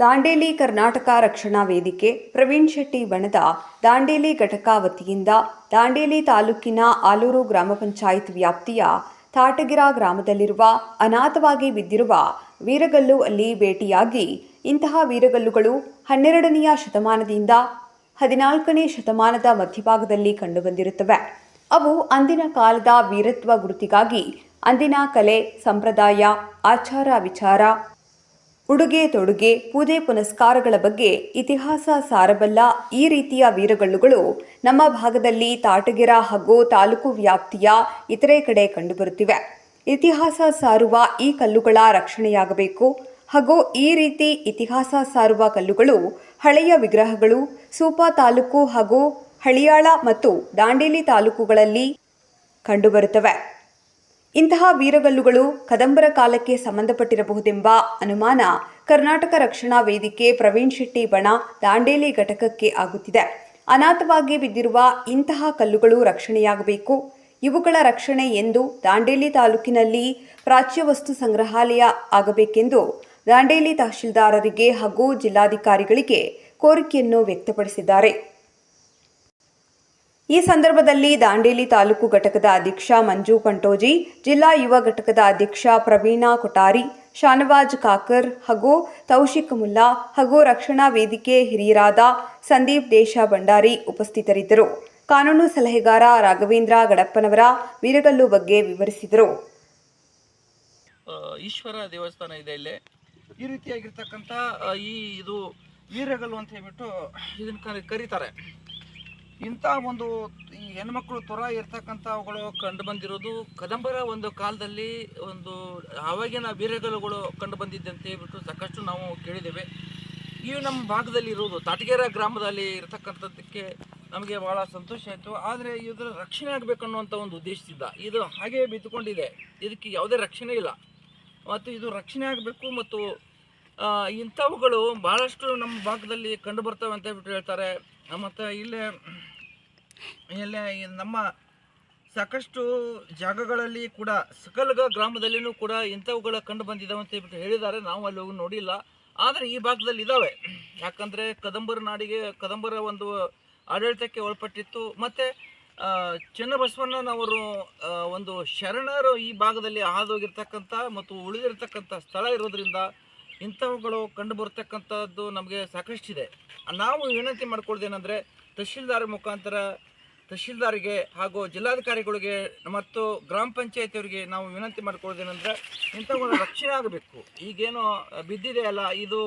ದಾಂಡೇಲಿ ಕರ್ನಾಟಕ ರಕ್ಷಣಾ ವೇದಿಕೆ ಪ್ರವೀಣ್ ಶೆಟ್ಟಿ ಬಣದ ದಾಂಡೇಲಿ ಘಟಕ ವತಿಯಿಂದ ದಾಂಡೇಲಿ ತಾಲೂಕಿನ ಆಲೂರು ಗ್ರಾಮ ಪಂಚಾಯತ್ ವ್ಯಾಪ್ತಿಯ ತಾಟಗಿರ ಗ್ರಾಮದಲ್ಲಿರುವ ಅನಾಥವಾಗಿ ಬಿದ್ದಿರುವ ವೀರಗಲ್ಲು ಅಲ್ಲಿ ಭೇಟಿಯಾಗಿ ಇಂತಹ ವೀರಗಲ್ಲುಗಳು ಹನ್ನೆರಡನೆಯ ಶತಮಾನದಿಂದ ಹದಿನಾಲ್ಕನೇ ಶತಮಾನದ ಮಧ್ಯಭಾಗದಲ್ಲಿ ಕಂಡುಬಂದಿರುತ್ತವೆ. ಅವು ಅಂದಿನ ಕಾಲದ ವೀರತ್ವ ಗುರುತಿಗಾಗಿ ಅಂದಿನ ಕಲೆ, ಸಂಪ್ರದಾಯ, ಆಚಾರ ವಿಚಾರ ಉಡುಗೆ ತೊಡುಗೆ, ಪೂಜೆ ಪುನಸ್ಕಾರಗಳ ಬಗ್ಗೆ ಇತಿಹಾಸ ಸಾರಬಲ್ಲ ಈ ರೀತಿಯ ವೀರಗಲ್ಲುಗಳು ನಮ್ಮ ಭಾಗದಲ್ಲಿ ತಾಟಗೆರ ಹಾಗೂ ತಾಲೂಕು ವ್ಯಾಪ್ತಿಯ ಇತರೆ ಕಡೆ ಕಂಡುಬರುತ್ತಿವೆ. ಇತಿಹಾಸ ಸಾರುವ ಈ ಕಲ್ಲುಗಳ ರಕ್ಷಣೆಯಾಗಬೇಕು ಹಾಗೂ ಈ ರೀತಿ ಇತಿಹಾಸ ಸಾರುವ ಕಲ್ಲುಗಳು ಹಳೆಯ ವಿಗ್ರಹಗಳು ಸೂಪಾ ತಾಲೂಕು ಹಾಗೂ ಹಳಿಯಾಳ ಮತ್ತು ದಾಂಡೇಲಿ ತಾಲೂಕುಗಳಲ್ಲಿ ಕಂಡುಬರುತ್ತವೆ. ಇಂತಹ ವೀರಗಲ್ಲುಗಳು ಕದಂಬರ ಕಾಲಕ್ಕೆ ಸಂಬಂಧಪಟ್ಟಿರಬಹುದೆಂಬ ಅನುಮಾನ ಕರ್ನಾಟಕ ರಕ್ಷಣಾ ವೇದಿಕೆ ಪ್ರವೀಣ್ ಶೆಟ್ಟಿ ಬಣ ದಾಂಡೇಲಿ ಘಟಕಕ್ಕೆ ಆಗುತ್ತಿದೆ. ಅನಾಥವಾಗಿ ಬಿದ್ದಿರುವ ಇಂತಹ ಕಲ್ಲುಗಳು ರಕ್ಷಣೆಯಾಗಬೇಕು. ಇವುಗಳ ರಕ್ಷಣೆ ಎಂದು ದಾಂಡೇಲಿ ತಾಲೂಕಿನಲ್ಲಿ ಪ್ರಾಚ್ಯ ವಸ್ತು ಸಂಗ್ರಹಾಲಯ ಆಗಬೇಕೆಂದು ದಾಂಡೇಲಿ ತಹಶೀಲ್ದಾರರಿಗೆ ಹಾಗೂ ಜಿಲ್ಲಾಧಿಕಾರಿಗಳಿಗೆ ಕೋರಿಕೆಯನ್ನು ವ್ಯಕ್ತಪಡಿಸಿದ್ದಾರೆ. ಈ ಸಂದರ್ಭದಲ್ಲಿ ದಾಂಡೇಲಿ ತಾಲೂಕು ಘಟಕದ ಅಧ್ಯಕ್ಷ ಮಂಜು ಕಂಟೋಜಿ ಜಿಲ್ಲಾ ಯುವ ಘಟಕದ ಅಧ್ಯಕ್ಷ ಪ್ರವೀಣಾ ಕೊಠಾರಿ ಶಾನವಾಜ್ ಕಾಕರ್ ಹಾಗೂ ತೌಶಿಕ್ ಮುಲ್ಲಾ ಹಾಗೂ ರಕ್ಷಣಾ ವೇದಿಕೆ ಹಿರಿಯರಾದ ಸಂದೀಪ್ ದೇಶ ಭಂಡಾರಿ ಉಪಸ್ಥಿತರಿದ್ದರು. ಕಾನೂನು ಸಲಹೆಗಾರ ರಾಘವೇಂದ್ರ ಗಡಪ್ಪನವರ ವೀರಗಲ್ಲು ಬಗ್ಗೆ ವಿವರಿಸಿದರು. ಈಶ್ವರ ದೇವಸ್ಥಾನ ಇದೆ ಇಲ್ಲಿ. ಈ ರೀತಿಯಾಗಿರ್ತಕ್ಕಂಥ ಈ ಇದು ವೀರಗಲ್ಲು ಅಂತ ಹೇಳ್ಬಿಟ್ಟು ಇದನ್ನ ಕರೀತಾರೆ. ಇಂಥ ಒಂದು ಈ ಹೆಣ್ಮಕ್ಳು ತೊರ ಇರ್ತಕ್ಕಂಥವುಗಳು ಕಂಡು ಬಂದಿರೋದು. ಕದಂಬರ ಒಂದು ಕಾಲದಲ್ಲಿ ಒಂದು ಆವಾಗಿನ ವೀರಗಲುಗಳು ಕಂಡು ಬಂದಿದ್ದಂತೆ ಹೇಳ್ಬಿಟ್ಟು ಸಾಕಷ್ಟು ನಾವು ಕೇಳಿದ್ದೇವೆ. ಈ ನಮ್ಮ ಭಾಗದಲ್ಲಿ ಇರೋದು ತಾಟಗೇರ ಗ್ರಾಮದಲ್ಲಿ ಇರತಕ್ಕಂಥದ್ದಕ್ಕೆ ನಮಗೆ ಭಾಳ ಸಂತೋಷ ಆಯಿತು. ಆದರೆ ಇದರ ರಕ್ಷಣೆ ಆಗಬೇಕು ಅನ್ನುವಂಥ ಒಂದು ಉದ್ದೇಶದಿಂದ ಇದು ಹಾಗೆ ಬಿದ್ದುಕೊಂಡಿದೆ. ಇದಕ್ಕೆ ಯಾವುದೇ ರಕ್ಷಣೆ ಇಲ್ಲ. ಮತ್ತು ಇದು ರಕ್ಷಣೆ ಆಗಬೇಕು ಮತ್ತು ಇಂಥವುಗಳು ಭಾಳಷ್ಟು ನಮ್ಮ ಭಾಗದಲ್ಲಿ ಕಂಡು ಬರ್ತವೆ ಅಂತ ಹೇಳ್ಬಿಟ್ಟು ಹೇಳ್ತಾರೆ. ಮತ್ತು ಇಲ್ಲೇ ಇಲ್ಲೇ ನಮ್ಮ ಸಾಕಷ್ಟು ಜಾಗಗಳಲ್ಲಿ ಕೂಡ, ಸಕಲ್ಗ ಗ್ರಾಮದಲ್ಲಿಯೂ ಕೂಡ ಇಂಥವುಗಳ ಕಂಡು ಬಂದಿದ್ದಾವೆ ಅಂತ ಹೇಳ್ಬಿಟ್ಟು ಹೇಳಿದ್ದಾರೆ. ನಾವು ಅಲ್ಲಿ ಹೋಗಿ ನೋಡಿಲ್ಲ. ಆದರೆ ಈ ಭಾಗದಲ್ಲಿ ಇದ್ದಾವೆ ಯಾಕಂದರೆ ಕದಂಬರ ನಾಡಿಗೆ, ಕದಂಬರ ಒಂದು ಆಡಳಿತಕ್ಕೆ ಒಳಪಟ್ಟಿತ್ತು. ಮತ್ತು ಚನ್ನಬಸವಣ್ಣನವರು ಒಂದು ಶರಣರು ಈ ಭಾಗದಲ್ಲಿ ಹಾದೋಗಿರ್ತಕ್ಕಂಥ ಮತ್ತು ಉಳಿದಿರ್ತಕ್ಕಂಥ ಸ್ಥಳ ಇರೋದ್ರಿಂದ ಇಂಥವುಗಳು ಕಂಡು ಬರ್ತಕ್ಕಂಥದ್ದು ನಮಗೆ ಸಾಕಷ್ಟಿದೆ. ನಾವು ವಿನಂತಿ ಮಾಡ್ಕೊಳ್ಳೋದೇನೆಂದರೆ ತಹಶೀಲ್ದಾರ್ ಮುಖಾಂತರ ತಹಶೀಲ್ದಾರಿಗೆ ಹಾಗೂ ಜಿಲ್ಲಾಧಿಕಾರಿಗಳಿಗೆ ಮತ್ತು ಗ್ರಾಮ ಪಂಚಾಯತಿಯವರಿಗೆ ನಾವು ವಿನಂತಿ ಮಾಡ್ಕೊಳ್ಳೋದೇನೆಂದರೆ ಇಂಥವುಗಳ ರಕ್ಷಣೆ ಆಗಬೇಕು. ಈಗೇನು ಬಿದ್ದಿದೆ ಅಲ್ಲ, ಇದು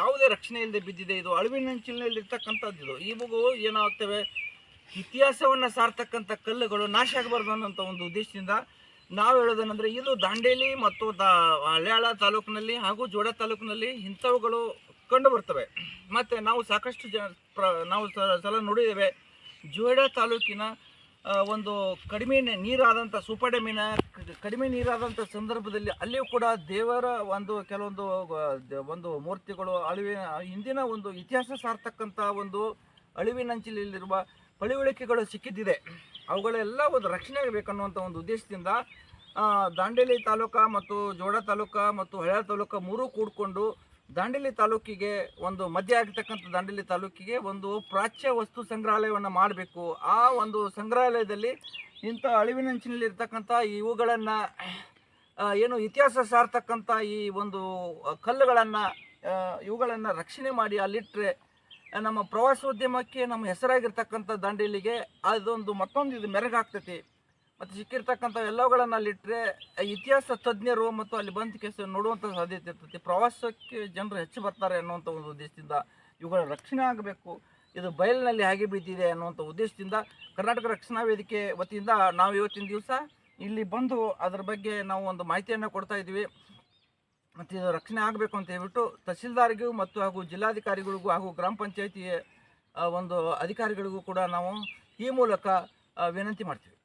ಯಾವುದೇ ರಕ್ಷಣೆ ಇಲ್ಲದೆ ಬಿದ್ದಿದೆ, ಇದು ಅಳಿವಿನಂಚಿನಲ್ಲಿ ಇರ್ತಕ್ಕಂಥದ್ದು ಇದು. ಇವು ಏನಾಗ್ತವೆ? ಇತಿಹಾಸವನ್ನು ಸಾರ್ತಕ್ಕಂಥ ಕಲ್ಲುಗಳು ನಾಶ ಆಗಬಾರ್ದು ಅನ್ನೋಂಥ ಒಂದು ಉದ್ದೇಶದಿಂದ ನಾವು ಹೇಳೋದೇನೆಂದರೆ ಇದು ದಾಂಡೇಲಿ ಮತ್ತು ದಾ ಹಳ್ಯಾಳ ತಾಲೂಕಿನಲ್ಲಿ ಹಾಗೂ ಜೋಡ ತಾಲೂಕಿನಲ್ಲಿ ಇಂಥವುಗಳು ಕಂಡು ಬರ್ತವೆ. ಮತ್ತು ನಾವು ಸಾಕಷ್ಟು ಜನ ಪ್ರ ನಾವು ಸಲ ನೋಡಿದ್ದೇವೆ ಜೋಡ ತಾಲೂಕಿನ ಒಂದು ಕಡಿಮೆ ನೀರಾದಂಥ ಸೂಪರ್ ಡ್ಯಾಮಿನ ಕಡಿಮೆ ನೀರಾದಂಥ ಸಂದರ್ಭದಲ್ಲಿ ಅಲ್ಲಿಯೂ ಕೂಡ ದೇವರ ಒಂದು ಕೆಲವೊಂದು ಒಂದು ಮೂರ್ತಿಗಳು, ಅಳಿವಿನ ಹಿಂದಿನ ಒಂದು ಇತಿಹಾಸ ಸಾರ್ತಕ್ಕಂಥ ಒಂದು ಅಳಿವಿನಂಚಿನಲ್ಲಿರುವ ಪಳಿವಳಿಕೆಗಳು ಸಿಕ್ಕಿದ್ದಿದೆ. ಅವುಗಳೆಲ್ಲ ಒಂದು ರಕ್ಷಣೆ ಆಗಬೇಕನ್ನುವಂಥ ಒಂದು ಉದ್ದೇಶದಿಂದ ದಾಂಡೇಲಿ ತಾಲೂಕು ಮತ್ತು ಜೋಡ ತಾಲೂಕು ಮತ್ತು ಹಳ್ಯಾಳ ತಾಲೂಕು ಮೂರೂ ಕೂಡಿಕೊಂಡು ದಾಂಡೇಲಿ ತಾಲೂಕಿಗೆ ಒಂದು ಮಧ್ಯ ಆಗಿರ್ತಕ್ಕಂಥ ದಾಂಡೇಲಿ ತಾಲೂಕಿಗೆ ಒಂದು ಪ್ರಾಚ್ಯ ವಸ್ತು ಸಂಗ್ರಹಾಲಯವನ್ನು ಮಾಡಬೇಕು. ಆ ಒಂದು ಸಂಗ್ರಹಾಲಯದಲ್ಲಿ ಇಂಥ ಅಳಿವಿನಂಚಿನಲ್ಲಿ ಇರ್ತಕ್ಕಂಥ ಇವುಗಳನ್ನು ಏನು ಇತಿಹಾಸ ಸಾರ್ತಕ್ಕಂಥ ಈ ಒಂದು ಕಲ್ಲುಗಳನ್ನು ಇವುಗಳನ್ನು ರಕ್ಷಣೆ ಮಾಡಿ ಅಲ್ಲಿಟ್ಟರೆ ನಮ್ಮ ಪ್ರವಾಸೋದ್ಯಮಕ್ಕೆ ನಮ್ಮ ಹೆಸರಾಗಿರ್ತಕ್ಕಂಥ ದಾಂಡೇಲಿಗೆ ಅದೊಂದು ಮತ್ತೊಂದು ಇದು ಮೆರಗಾಗ್ತೈತಿ ಮತ್ತು ಸಿಕ್ಕಿರ್ತಕ್ಕಂಥ ಎಲ್ಲವುಗಳನ್ನು ಅಲ್ಲಿಟ್ಟರೆ ಇತಿಹಾಸ ತಜ್ಞರು ಮತ್ತು ಅಲ್ಲಿ ಬಂದ ಕೇಸ ನೋಡುವಂಥ ಸಾಧ್ಯತೆ ಇರ್ತೈತಿ. ಪ್ರವಾಸಕ್ಕೆ ಜನರು ಹೆಚ್ಚು ಬರ್ತಾರೆ ಅನ್ನುವಂಥ ಒಂದು ಉದ್ದೇಶದಿಂದ ಇವುಗಳ ರಕ್ಷಣೆ ಆಗಬೇಕು. ಇದು ಬಯಲಿನಲ್ಲಿ ಹಾಗೆ ಬಿದ್ದಿದೆ ಅನ್ನುವಂಥ ಉದ್ದೇಶದಿಂದ ಕರ್ನಾಟಕ ರಕ್ಷಣಾ ವೇದಿಕೆ ವತಿಯಿಂದ ನಾವು ಇವತ್ತಿನ ದಿವಸ ಇಲ್ಲಿ ಬಂದು ಅದರ ಬಗ್ಗೆ ನಾವು ಒಂದು ಮಾಹಿತಿಯನ್ನು ಕೊಡ್ತಾ ಇದ್ದೀವಿ. ಮತ್ತು ಇದು ರಕ್ಷಣೆ ಆಗಬೇಕು ಅಂತ ಹೇಳ್ಬಿಟ್ಟು ತಹಶೀಲ್ದಾರ್ಗೂ ಮತ್ತು ಹಾಗೂ ಜಿಲ್ಲಾಧಿಕಾರಿಗಳಿಗೂ ಹಾಗೂ ಗ್ರಾಮ ಪಂಚಾಯಿತಿಯ ಒಂದು ಅಧಿಕಾರಿಗಳಿಗೂ ಕೂಡ ನಾವು ಈ ಮೂಲಕ ವಿನಂತಿ ಮಾಡ್ತೀವಿ.